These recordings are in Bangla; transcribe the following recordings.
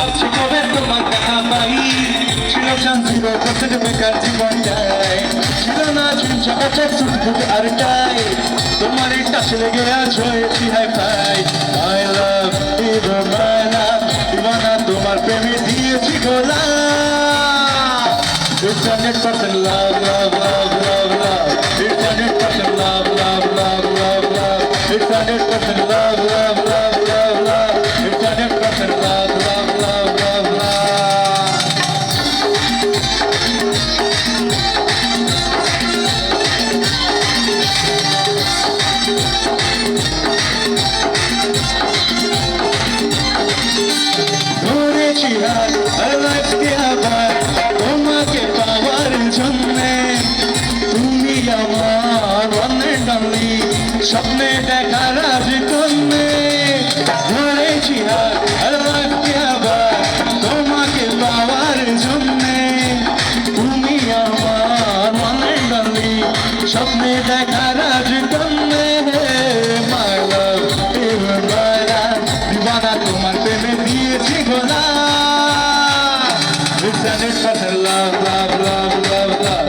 ভাবছি কবে তোমার দেখা পাই ছিল শান্তির বছর বেকার জীবনটাই ছিল না ঝুম চকাচক ছুট আর টাই তোমার এই কাছে লেগে আজ হয়েছি hi fi my love ever my love দিবানা তোমার প্রেমে দিয়েছি গোলা It's hundred percent love, love, love, love, love. It's hundred percent love, love, love, love, love. It's hundred percent love, love, love, love, love. It's hundred percent love, স্বপ্নে দেখার আজ কন্যে ধরেছি আর লাইফকে আবার তোমাকে পাওয়ার জন্যে। তুমি আমার অনেক ডালি স্বপ্নে দেখার আজ কন্যে মাই লাভ এবার মাই লাভ দিবানা তোমার প্রেমে দিয়েছি গোলা। It's hundred percent love, love, love, love, love,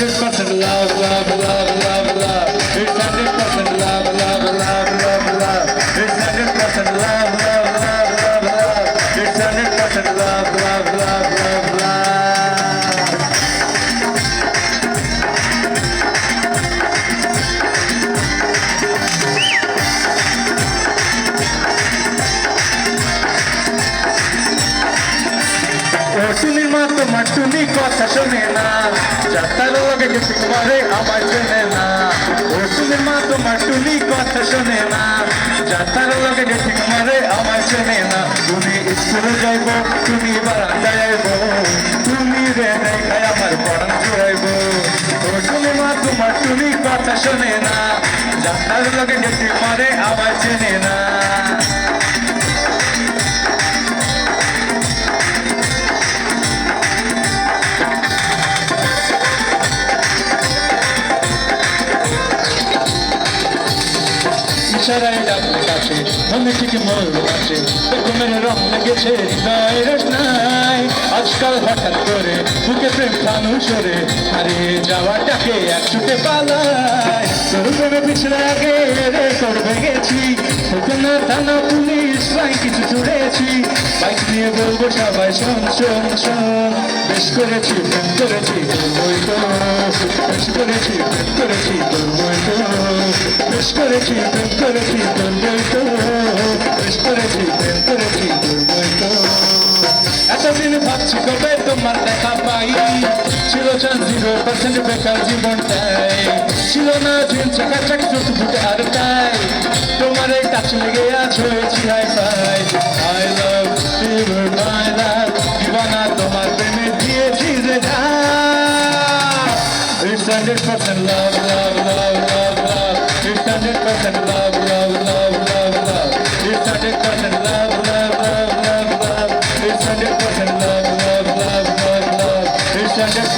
hundred percent love, love, love, love, love. It's hundred percent love, love, love, love, love. It's hundred percent love, মা তোমার টুনি কথা শোনে না। যাত্রার লগে গেছে করে আমার চেনে না। ও টুনির মা তোমার টুনি কথা শোনে না। যাত্রার লগে গেছে করে আমার চেনে না। তুমি স্কুলে যাইব, তুমি বারান্দায় যাইব তুমি রে দেখায় আমার পড়ান জুড়াইব ও টুনির মা তোমার টুনি কথা শোনে না। যাত্রার লগে গেছে করে আমার চেনে না। ইশারায় ডাকতে কাছে মনে থেকে মন আছে ঘুমের রং লেগেছে হৃদয় নাই আজকাল হঠাৎ করে বুকে প্রেম খানু সরে, হারিয়ে যাওয়াটাকে এক ছুটে পালায় তোর প্রেমে পিছনে আগে রে, করবে গেছি। না থানা পুলিশ ভাই কিছু ছুড়েছি বাইক নিয়ে বলব সবাই, শোন শোন শোন। বেশ করেছি, প্রেম করেছি বই তো। বেশ করেছি, প্রেম করেছি বই তো। বেশ করেছি, প্রেম করেছি বই তো। বেশ করেছি, প্রেম করেছি বই তো। এতদিন ভাবছি কবে তোমার দেখা পাই। চান্স জিরো পার্সেন্ট বেকার জীবনটাই ছিল না দিন চাকাচাক ফুটে আর তাই তোমার টাচ লেগে আজ হয়েছি hi fi I love you my love দিবানা তোমার প্রেমে দিয়েছি যে It's hundred percent love, love, love, love, love. It's hundred percent love, love, love,